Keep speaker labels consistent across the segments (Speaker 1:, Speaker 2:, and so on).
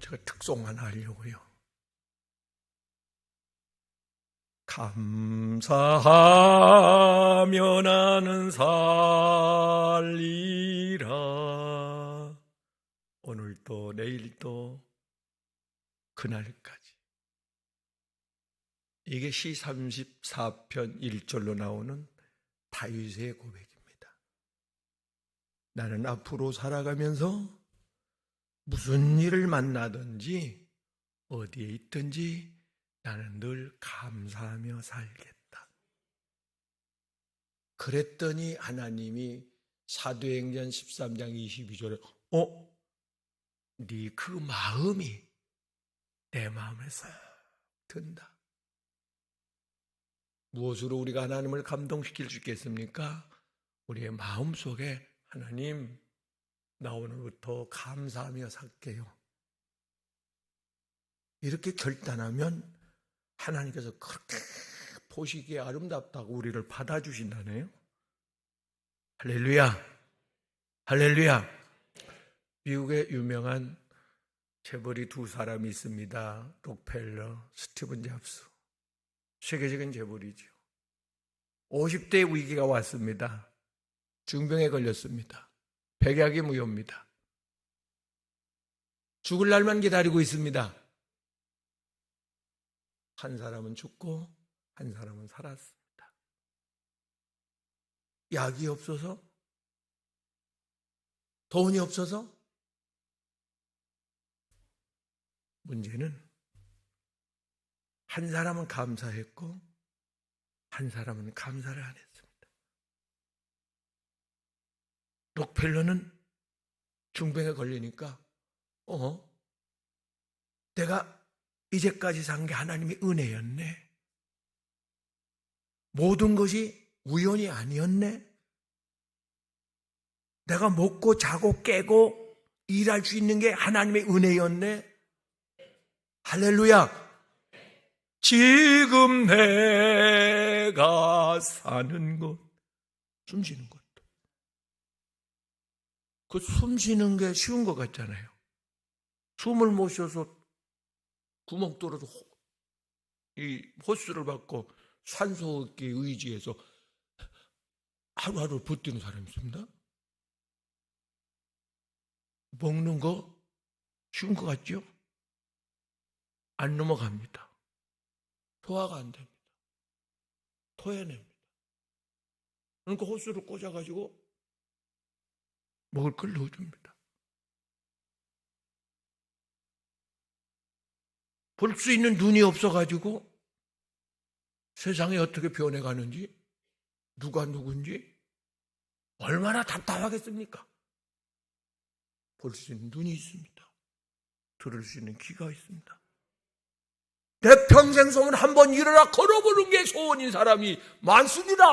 Speaker 1: 제가 특송 하나 하려고요. 감사하며 나는 살리라. 오늘도 내일도 그날까지. 이게 시 34편 1절로 나오는 다윗의 고백입니다. 나는 앞으로 살아가면서 무슨 일을 만나든지 어디에 있든지 나는 늘 감사하며 살겠다. 그랬더니 하나님이 사도행전 13장 22절에 어? 네 그 마음이 내 마음에 싹 든다. 무엇으로 우리가 하나님을 감동시킬 수 있겠습니까? 우리의 마음 속에 하나님 나 오늘부터 감사하며 살게요. 이렇게 결단하면 하나님께서 그렇게 보시기에 아름답다고 우리를 받아주신다네요. 할렐루야. 할렐루야. 미국의 유명한 재벌이 두 사람이 있습니다. 록펠러, 스티븐 잡스. 세계적인 재벌이죠. 50대 위기가 왔습니다. 중병에 걸렸습니다. 백약이 무효입니다. 죽을 날만 기다리고 있습니다. 한 사람은 죽고 한 사람은 살았습니다. 약이 없어서 돈이 없어서 문제는 한 사람은 감사했고 한 사람은 감사를 안 했습니 록펠러는 중병에 걸리니까 어 내가 이제까지 산 게 하나님의 은혜였네. 모든 것이 우연이 아니었네. 내가 먹고 자고 깨고 일할 수 있는 게 하나님의 은혜였네. 할렐루야. 지금 내가 사는 것, 숨 쉬는 것도. 그 숨 쉬는 게 쉬운 것 같잖아요. 숨을 못 쉬어서 구멍 뚫어서 호- 이 호수를 받고 산소 얻기 의지해서 하루하루 버티는 사람이 있습니다. 먹는 거 쉬운 것 같죠? 안 넘어갑니다. 소화가 안 됩니다. 토해냅니다. 그러니까 호수를 꽂아가지고 먹을 걸 넣어줍니다. 볼 수 있는 눈이 없어가지고 세상이 어떻게 변해가는지 누가 누군지 얼마나 답답하겠습니까? 볼 수 있는 눈이 있습니다. 들을 수 있는 귀가 있습니다. 내 평생 소원 한 번 일어나 걸어보는 게 소원인 사람이 많습니다.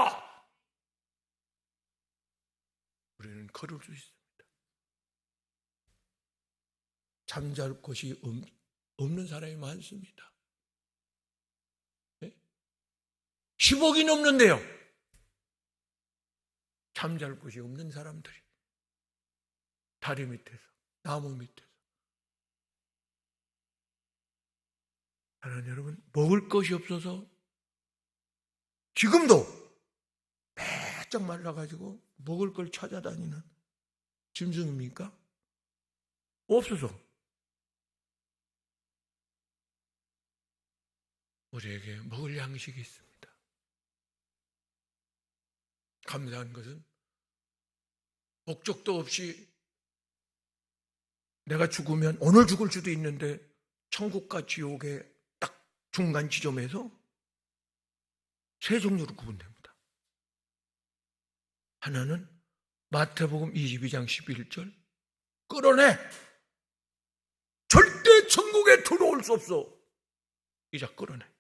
Speaker 1: 우리는 걸을 수 있습니다. 잠잘 곳이 없, 없는 사람이 많습니다. 네? 10억이 넘는데요. 잠잘 곳이 없는 사람들이 다리 밑에서, 나무 밑에서. 하나님 여러분, 먹을 것이 없어서 지금도 배쩍 말라가지고 먹을 걸 찾아다니는 짐승입니까? 없어서. 우리에게 먹을 양식이 있습니다. 감사한 것은 목적도 없이 내가 죽으면 오늘 죽을 수도 있는데 천국과 지옥의 딱 중간 지점에서 세 종류로 구분됩니다. 하나는 마태복음 22장 11절 끌어내 절대 천국에 들어올 수 없어 이자 끌어내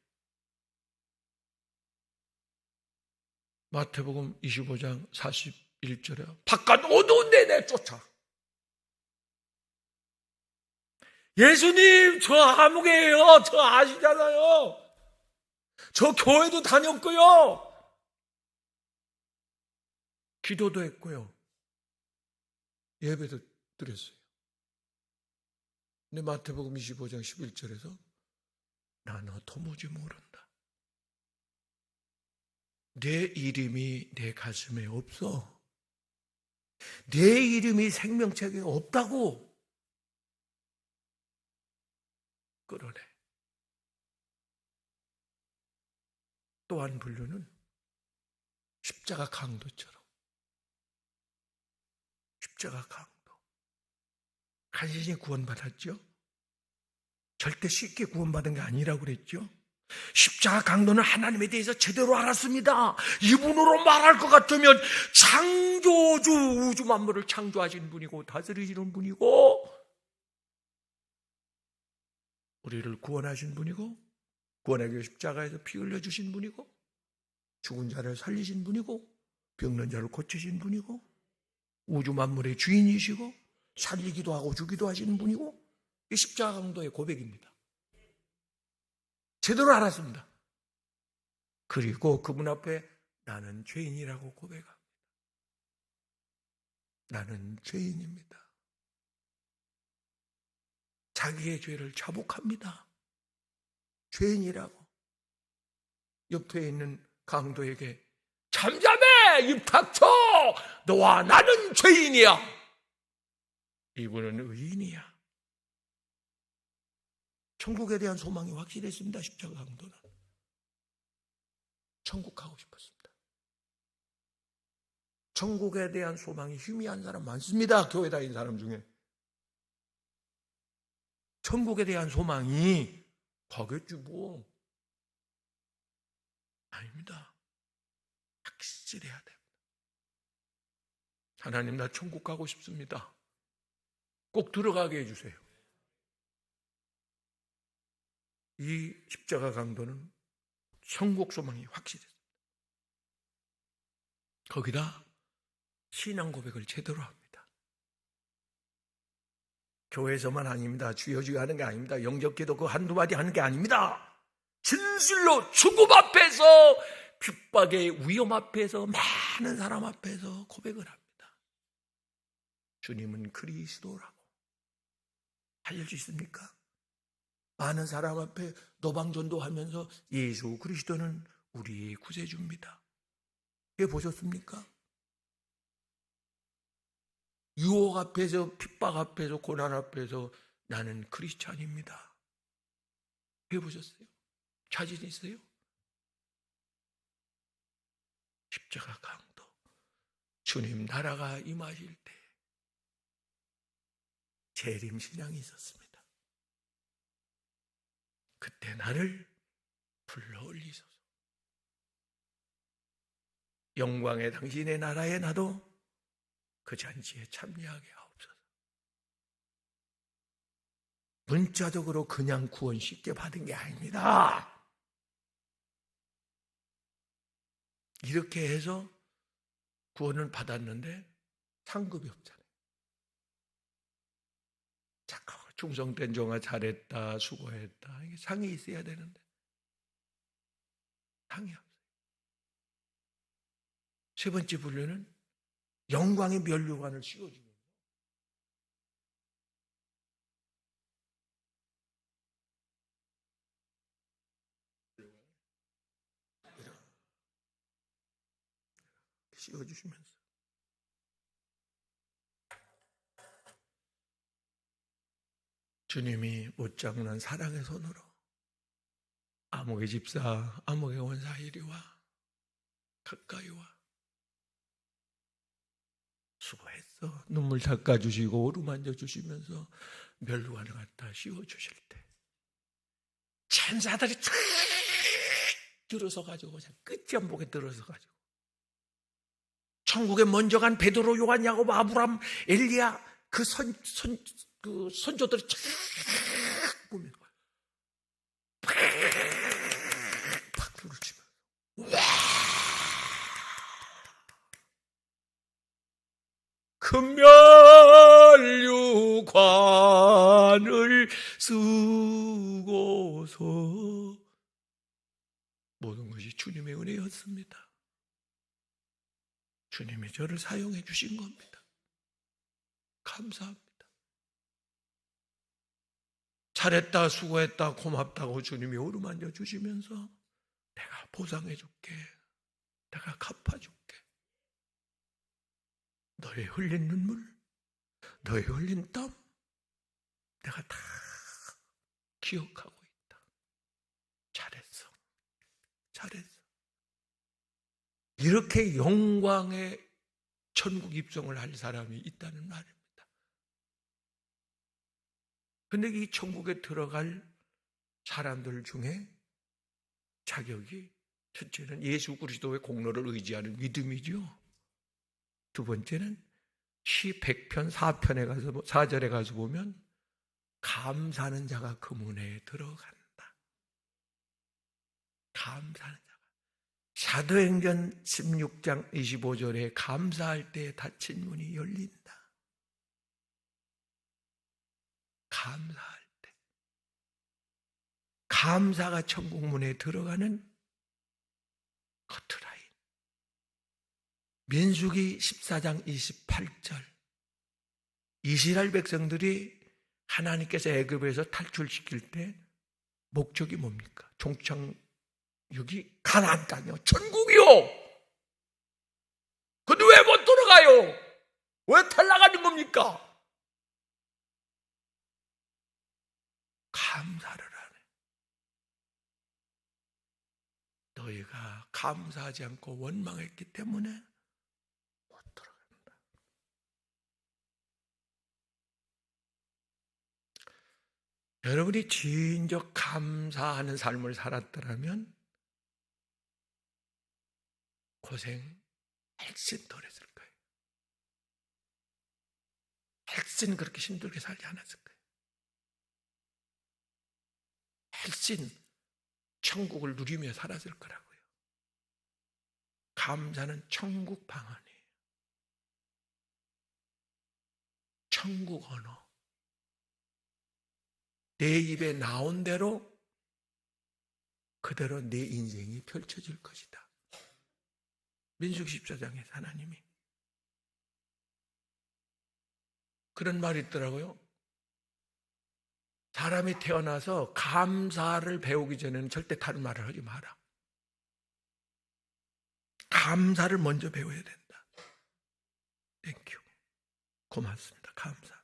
Speaker 1: 마태복음 25장 41절에 바깥 어두운데 내쫓아. 예수님 저 아무개예요. 저 아시잖아요. 저 교회도 다녔고요. 기도도 했고요. 예배도 드렸어요. 근데 마태복음 25장 11절에서 나너 도무지 모른다. 내 이름이 내 가슴에 없어. 내 이름이 생명책에 없다고 끌어내. 또한 분류는 십자가 강도처럼 십자가 강도 간신히 구원받았죠? 절대 쉽게 구원받은 게 아니라고 그랬죠? 십자가 강도는 하나님에 대해서 제대로 알았습니다. 이분으로 말할 것 같으면 창조주 우주 만물을 창조하신 분이고 다스리시는 분이고 우리를 구원하신 분이고 구원하기 십자가에서 피 흘려 주신 분이고 죽은 자를 살리신 분이고 병든 자를 고치신 분이고 우주 만물의 주인이시고 살리기도 하고 주기도 하시는 분이고 이 십자가 강도의 고백입니다. 제대로 알았습니다. 그리고 그분 앞에 나는 죄인이라고 고백합니다. 나는 죄인입니다. 자기의 죄를 자복합니다. 죄인이라고. 옆에 있는 강도에게 잠잠해! 입 닥쳐! 너와 나는 죄인이야! 이분은 의인이야. 천국에 대한 소망이 확실했습니다. 십자가 강도는. 천국 가고 싶었습니다. 천국에 대한 소망이 희미한 사람 많습니다. 교회 다니는 사람 중에. 천국에 대한 소망이 가겠지 뭐. 아닙니다. 확실해야 됩니다. 하나님 나 천국 가고 싶습니다. 꼭 들어가게 해주세요. 이 십자가 강도는 천국 소망이 확실했습니다. 거기다 신앙 고백을 제대로 합니다. 교회에서만 아닙니다. 주여주여 하는 게 아닙니다. 영접기도 그 한두 마디 하는 게 아닙니다. 진실로 죽음 앞에서 핍박의 위험 앞에서 많은 사람 앞에서 고백을 합니다. 주님은 그리스도라고 있습니까? 많은 사람 앞에 노방전도 하면서 예수 그리스도는 우리의 구세주입니다. 해 보셨습니까? 유혹 앞에서 핍박 앞에서 고난 앞에서 나는 크리스찬입니다. 해 보셨어요? 자신 있어요? 십자가 강도 주님 나라가 임하실 때 재림 신앙이 있었습니다. 그때 나를 불러 올리소서. 영광의 당신의 나라에 나도 그 잔치에 참여하게 하옵소서. 문자적으로 그냥 구원 쉽게 받은 게 아닙니다. 이렇게 해서 구원을 받았는데 상급이 없잖아요. 충성된 종아 잘했다, 수고했다. 이게 상이 있어야 되는데 상이 없어요. 세 번째 분류는 영광의 면류관을 씌워주는 씌워주시면서 주님이 못잡는 사랑의 손으로 암흑의 집사, 암흑의 원사 이리 와 가까이 와. 수고했어. 눈물 닦아주시고 오르만져 주시면서 멸관을 갖다 씌워주실 때. 천사들이 쫙 들어서 가지고 끝이 안 보게 들어서 가지고. 천국에 먼저 간 베드로, 요한, 야곱, 아브람, 엘리야 그 선, 선, 그 선조들이 쫙 보면 팍 부르치면 와 금멸류관을 쓰고서 모든 것이 주님의 은혜였습니다. 주님이 저를 사용해 주신 겁니다. 감사합니다. 잘했다, 수고했다, 고맙다고 주님이 어루만져 주시면서 내가 보상해 줄게. 내가 갚아 줄게. 너의 흘린 눈물, 너의 흘린 땀, 내가 다 기억하고 있다. 잘했어. 잘했어. 이렇게 영광의 천국 입성을 할 사람이 있다는 말입니다. 근데 이 천국에 들어갈 사람들 중에 자격이 첫째는 예수 그리스도의 공로를 의지하는 믿음이죠. 두 번째는 시 100편 4편에 가서 4절에 가서 보면 감사하는 자가 그 문에 들어간다. 감사하는 자가 사도행전 16장 25절에 감사할 때 닫힌 문이 열린다. 감사할 때 감사가 천국 문에 들어가는 커트라인. 민수기 14장 28절. 이스라엘 백성들이 하나님께서 애굽에서 탈출시킬 때 목적이 뭡니까? 종착역이 가나안 땅이요. 천국이요. 근데 왜 못 들어가요? 왜 탈락하는 겁니까? 감사를 하네. 너희가 감사하지 않고 원망했기 때문에 못 들어간다. 여러분이 진정 감사하는 삶을 살았더라면 고생 훨씬 덜 했을 거예요. 훨씬 그렇게 힘들게 살지 않았을 거예요. 훨씬 천국을 누리며 살았을 거라고요. 감사는 천국 방언이에요. 천국 언어. 내 입에 나온 대로 그대로 내 인생이 펼쳐질 것이다. 민숙 14장에서 하나님이 그런 말이 있더라고요. 사람이 태어나서 감사를 배우기 전에는 절대 다른 말을 하지 마라. 감사를 먼저 배워야 된다. 땡큐. 고맙습니다. 감사합니다.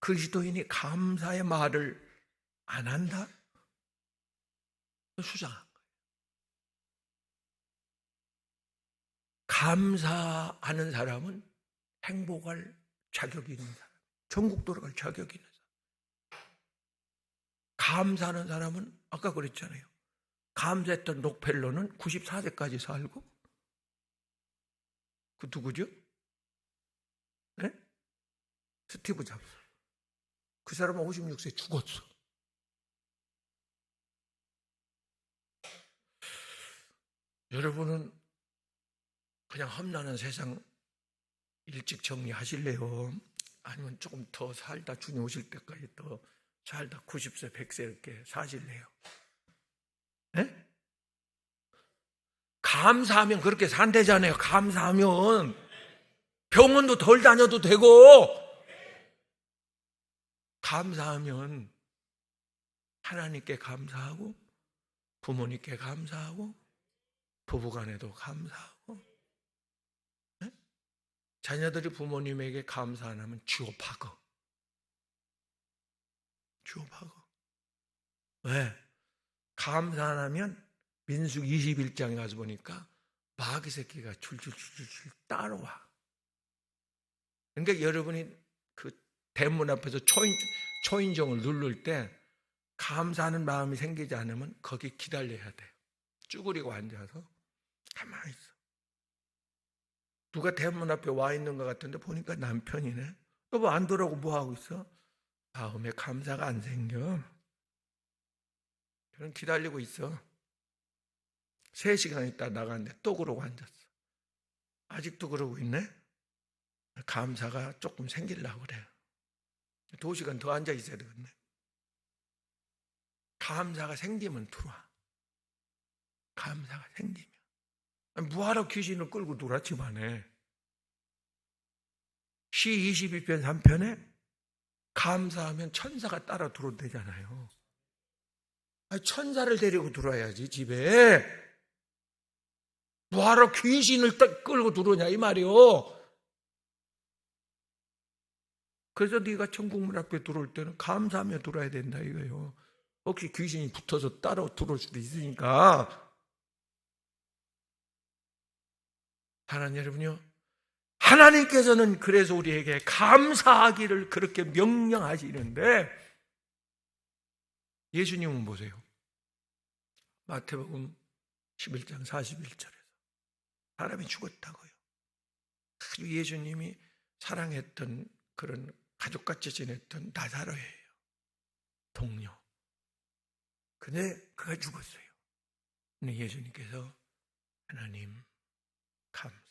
Speaker 1: 그리스도인이 감사의 말을 안 한다? 수상한 거예요. 감사하는 사람은 행복할 자격이 있는 사람, 전국 돌아갈 자격이 있는 사람. 감사하는 사람은 아까 그랬잖아요. 감사했던 록펠러는 94세까지 살고 그 누구죠? 네? 스티브 잡스. 그 사람은 56세 죽었어. 여러분은 그냥 험난한 세상 일찍 정리하실래요? 아니면 조금 더 살다 주님 오실 때까지 더 살다 90세, 100세 이렇게 사실래요? 네? 감사하면 그렇게 산대잖아요. 감사하면 병원도 덜 다녀도 되고 감사하면 하나님께 감사하고 부모님께 감사하고 부부간에도 감사하고 네? 자녀들이 부모님에게 감사 안 하면 주업하고 주업하고 왜? 감사 안 하면 민숙 21장에 가서 보니까 마귀 새끼가 줄줄줄줄 따라와. 그러니까 여러분이 그 대문 앞에서 초인, 초인종을 누를 때 감사하는 마음이 생기지 않으면 거기 기다려야 돼요. 쭈그리고 앉아서 가만히 있어. 누가 대문 앞에 와 있는 것 같은데 보니까 남편이네. 여보 안 들어오고 뭐 하고 있어? 다음에 감사가 안 생겨. 그럼 기다리고 있어. 세 시간 있다 나갔는데 또 그러고 앉았어. 아직도 그러고 있네? 감사가 조금 생기려고 그래. 두 시간 더 앉아 있어야 되겠네. 감사가 생기면 들어와. 감사가 생기면. 아니, 뭐하러 귀신을 끌고 놀았지만 해. 시 22편 3편에 감사하면 천사가 따라 들어온대잖아요. 아니, 천사를 데리고 들어와야지 집에. 뭐하러 귀신을 딱 끌고 들어오냐 이 말이요. 그래서 네가 천국 문 앞에 들어올 때는 감사하며 들어야 된다 이거예요. 혹시 귀신이 붙어서 따라 들어올 수도 있으니까. 하나님 여러분요. 하나님께서는 그래서 우리에게 감사하기를 그렇게 명령하시는데 예수님은 보세요. 마태복음 11장 41절에서 사람이 죽었다고요. 아주 예수님이 사랑했던 그런 가족같이 지냈던 나사로예요. 동료. 근데 그가 죽었어요. 근데 예수님께서 하나님 감사합니다.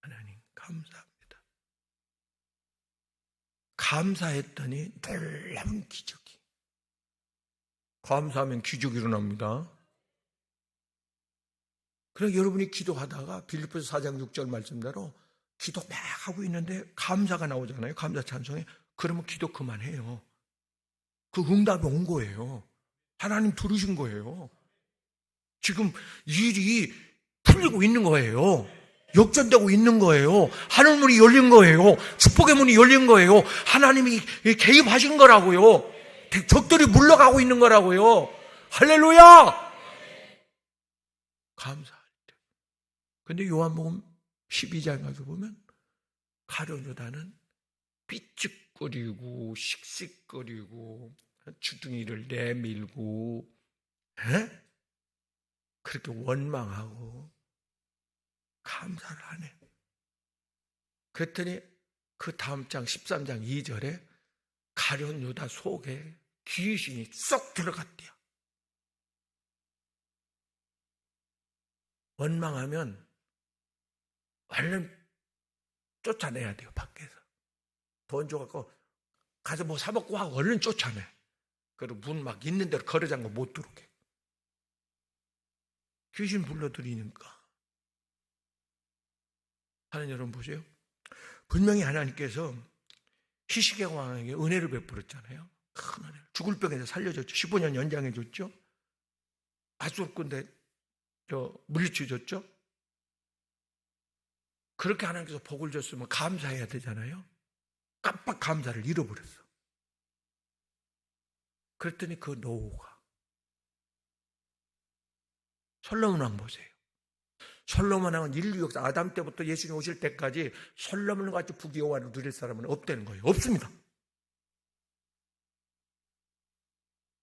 Speaker 1: 하나님 감사합니다. 감사했더니 놀라운 기적이. 감사하면 기적이 일어납니다. 그래 여러분이 기도하다가 빌립보서 4장 6절 말씀대로 기도 막 하고 있는데 감사가 나오잖아요. 감사 찬송에. 그러면 기도 그만해요. 그 응답이 온 거예요. 하나님 들으신 거예요. 지금 일이 풀리고 있는 거예요. 역전되고 있는 거예요. 하늘 문이 열린 거예요. 축복의 문이 열린 거예요. 하나님이 개입하신 거라고요. 적들이 물러가고 있는 거라고요. 할렐루야! 감사할 때. 근데 요한복음 12장 가서 보면 가룟유다는 삐죽거리고 씩씩거리고 주둥이를 내밀고 에? 그렇게 원망하고 감사를 하네. 그랬더니 그 다음 장 13장 2절에 가련 유다 속에 귀신이 쏙 들어갔대요. 원망하면 얼른 쫓아내야 돼요, 밖에서. 돈 줘갖고 가서 뭐 사먹고 하고 얼른 쫓아내. 그리고 문 막 있는 대로 걸어 잠궈 못 들어오게. 귀신 불러들이니까. 하나님 여러분 보세요. 분명히 하나님께서 희식의 왕에게 은혜를 베풀었잖아요. 큰 은혜. 죽을 병에서 살려줬죠. 15년 연장해줬죠. 아수르군데 저 물리쳐줬죠. 그렇게 하나님께서 복을 줬으면 감사해야 되잖아요. 깜빡 감사를 잃어버렸어. 그랬더니 그 노후가 솔로몬 왕 보세요. 솔로몬 왕은 인류 역사 아담 때부터 예수님 오실 때까지 솔로몬 같이 부귀영화를 누릴 사람은 없다는 거예요. 없습니다.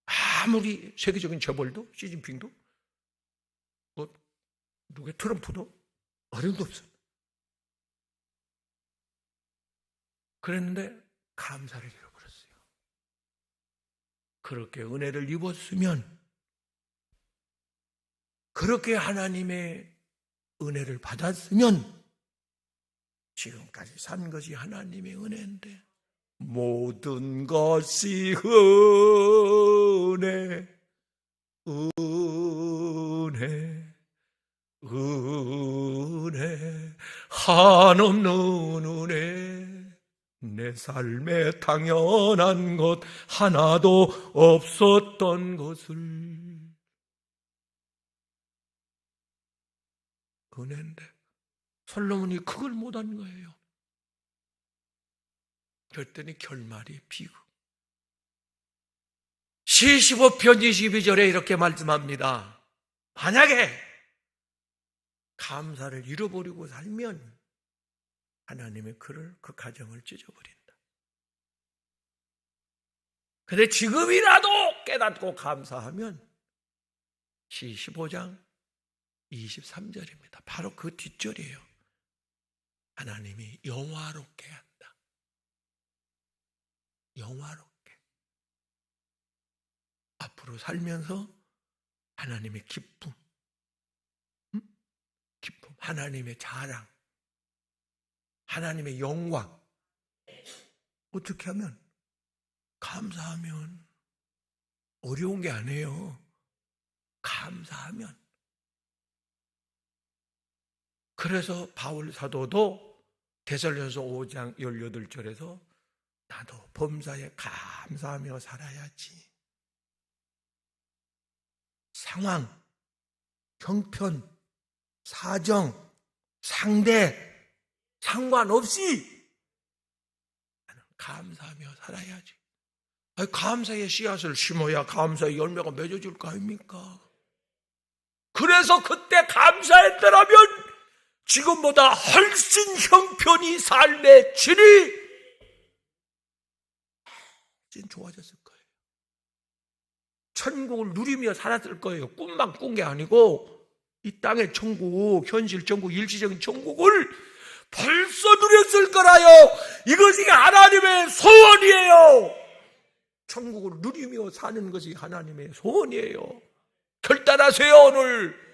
Speaker 1: 아무리 세계적인 재벌도 시진핑도 뭐 누구 트럼프도 어려움도 없어요. 그랬는데 감사를 잃어버렸어요. 그렇게 은혜를 입었으면 그렇게 하나님의 은혜를 받았으면 지금까지 산 것이 하나님의 은혜인데 모든 것이 은혜 은혜 은혜. 한없는 은혜. 내 삶에 당연한 것 하나도 없었던 것을 은혜인데 솔로몬이 그걸 못한 거예요. 그랬더니 결말이 비극. 75편 22절에 이렇게 말씀합니다. 만약에 감사를 잃어버리고 살면 하나님의 그를 그 가정을 찢어버린다. 근데 지금이라도 깨닫고 감사하면 15장 23절입니다. 바로 그 뒷절이에요. 하나님이 영화롭게 한다. 영화롭게. 앞으로 살면서 하나님의 기쁨, 음? 기쁨, 하나님의 자랑, 하나님의 영광. 어떻게 하면? 감사하면. 어려운 게 아니에요. 감사하면. 그래서 바울 사도도 대설련서 5장 18절에서 나도 범사에 감사하며 살아야지. 상황, 형편, 사정, 상대, 상관없이 나는 감사하며 살아야지. 아니, 감사의 씨앗을 심어야 감사의 열매가 맺어질 거 아닙니까? 그래서 그때 감사했더라면 지금보다 훨씬 형편이 삶의 질이 훨씬 좋아졌을 거예요. 천국을 누리며 살았을 거예요. 꿈만 꾼 게 아니고 이 땅의 천국, 현실 천국, 일시적인 천국을 벌써 누렸을 거라요. 이것이 하나님의 소원이에요. 천국을 누리며 사는 것이 하나님의 소원이에요. 결단하세요, 오늘.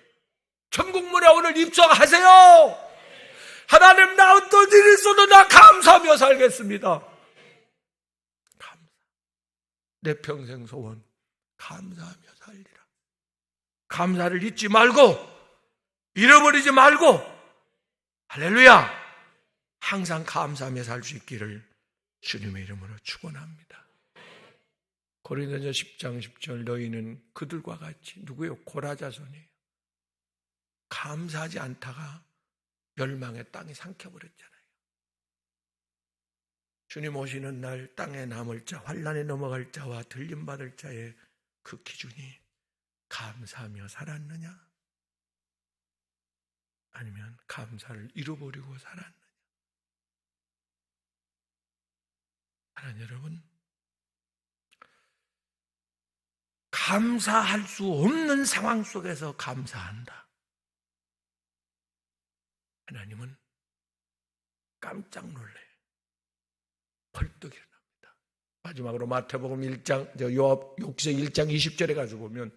Speaker 1: 천국문에 오늘 입성하세요. 하나님 나 어떤 일이 있어도 나 감사하며 살겠습니다. 감사. 내 평생 소원 감사하며 살리라. 감사를 잊지 말고 잃어버리지 말고 할렐루야. 항상 감사하며 살 수 있기를 주님의 이름으로 축원합니다. 고린도전 10장 10절 너희는 그들과 같이 누구요? 고라자손이에요. 감사하지 않다가 멸망의 땅이 삼켜버렸잖아요. 주님 오시는 날 땅에 남을 자, 환란에 넘어갈 자와 들림 받을 자의 그 기준이 감사하며 살았느냐? 아니면 감사를 잃어버리고 살았느냐? 하나님 여러분, 감사할 수 없는 상황 속에서 감사한다. 하나님은 깜짝 놀래요. 벌떡 일어납니다. 마지막으로 마태복음 1장, 저 요압 욕세 1장 20절에 가서 보면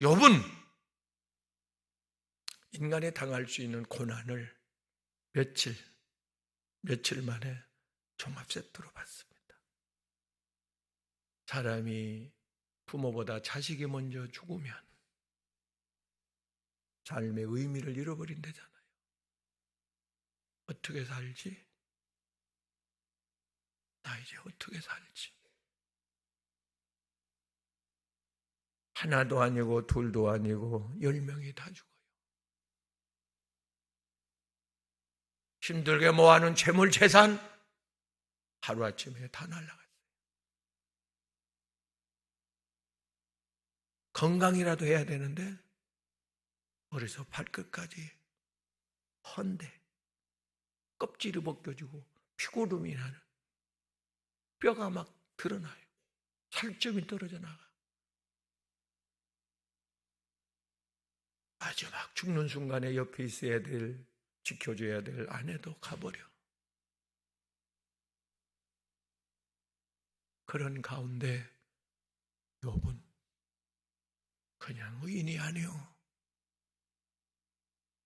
Speaker 1: 욥은 인간에 당할 수 있는 고난을 며칠, 며칠 만에 종합 세트로 받습니다. 사람이 부모보다 자식이 먼저 죽으면 삶의 의미를 잃어버린다잖아요. 어떻게 살지? 나 이제 어떻게 살지? 하나도 아니고 둘도 아니고 열 명이 다 죽어요. 힘들게 모아놓은 재물 재산 하루아침에 다 날라갔어요. 건강이라도 해야 되는데 머리서 발끝까지 헌데 껍질이 벗겨지고 피고름이 나는 뼈가 막 드러나요. 살점이 떨어져 나가. 마지막 죽는 순간에 옆에 있어야 될, 지켜줘야 될 아내도 가버려. 그런 가운데 욥은 그냥 의인이 아니요.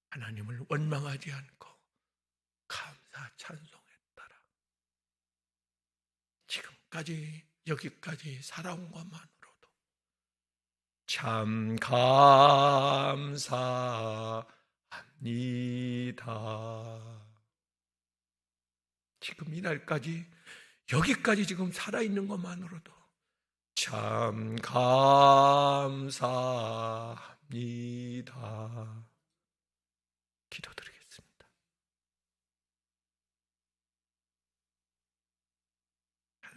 Speaker 1: 하나님을 원망하지 않고 감사 찬송했더라. 지금까지 여기까지 살아온 것만으로도 참 감사합니다. 지금 이날까지 여기까지 지금 살아있는 것만으로도 참 감사합니다. 기도드리겠습니다.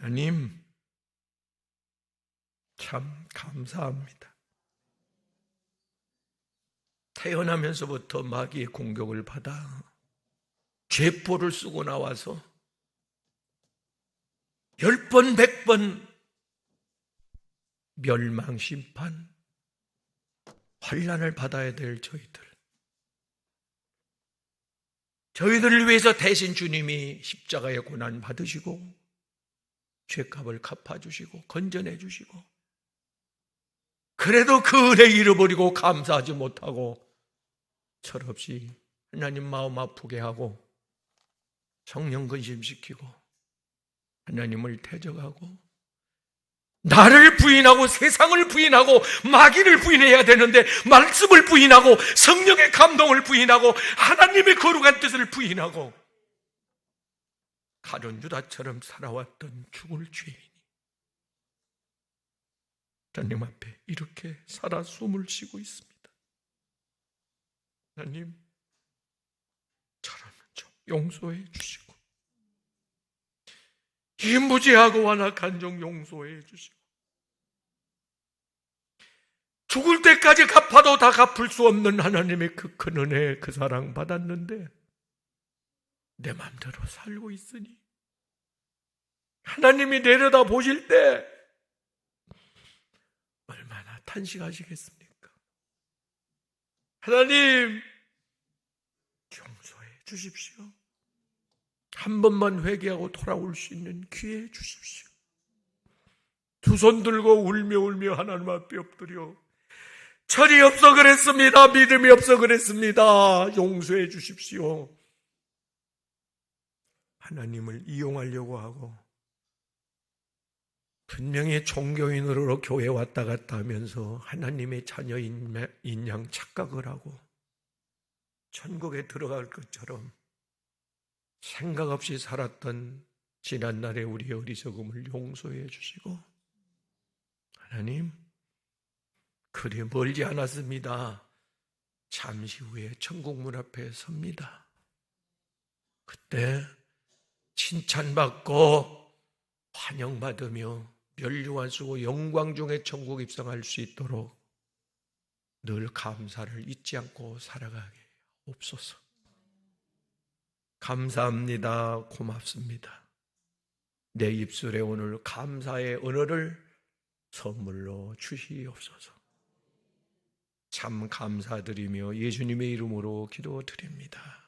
Speaker 1: 하나님, 참 감사합니다. 태어나면서부터 마귀의 공격을 받아 죄포를 쓰고 나와서 열 번, 백 번 멸망 심판, 환란을 받아야 될 저희들. 저희들을 위해서 대신 주님이 십자가의 고난 받으시고 죄값을 갚아주시고 건져내 주시고. 그래도 그 은혜 잃어버리고 감사하지 못하고 철없이 하나님 마음 아프게 하고 성령 근심시키고 하나님을 태적하고 나를 부인하고 세상을 부인하고 마귀를 부인해야 되는데 말씀을 부인하고 성령의 감동을 부인하고 하나님의 거룩한 뜻을 부인하고 가론 유다처럼 살아왔던 죽을 죄인이 하나님 앞에 이렇게 살아 숨을 쉬고 있습니다. 하나님, 저라면 좀 용서해 주시고 이 무지하고 완악한 종 용서해 주시고 죽을 때까지 갚아도 다 갚을 수 없는 하나님의 그 큰 은혜, 그 사랑 받았는데 내 마음대로 살고 있으니 하나님이 내려다 보실 때 얼마나 탄식하시겠습니까? 하나님 용서해 주십시오. 한 번만 회개하고 돌아올 수 있는 기회 주십시오. 두 손 들고 울며 울며 하나님 앞에 엎드려 철이 없어 그랬습니다. 믿음이 없어 그랬습니다. 용서해 주십시오. 하나님을 이용하려고 하고 분명히 종교인으로 교회 왔다 갔다 하면서 하나님의 자녀인 양 착각을 하고 천국에 들어갈 것처럼 생각 없이 살았던 지난날의 우리의 어리석음을 용서해 주시고 하나님 그리 멀지 않았습니다. 잠시 후에 천국 문 앞에 섭니다. 그때 칭찬받고 환영받으며 멸류관 쓰고 영광 중에 천국 입성할 수 있도록 늘 감사를 잊지 않고 살아가게 없소서. 감사합니다. 고맙습니다. 내 입술에 오늘 감사의 언어를 선물로 주시옵소서. 참 감사드리며 예수님의 이름으로 기도드립니다.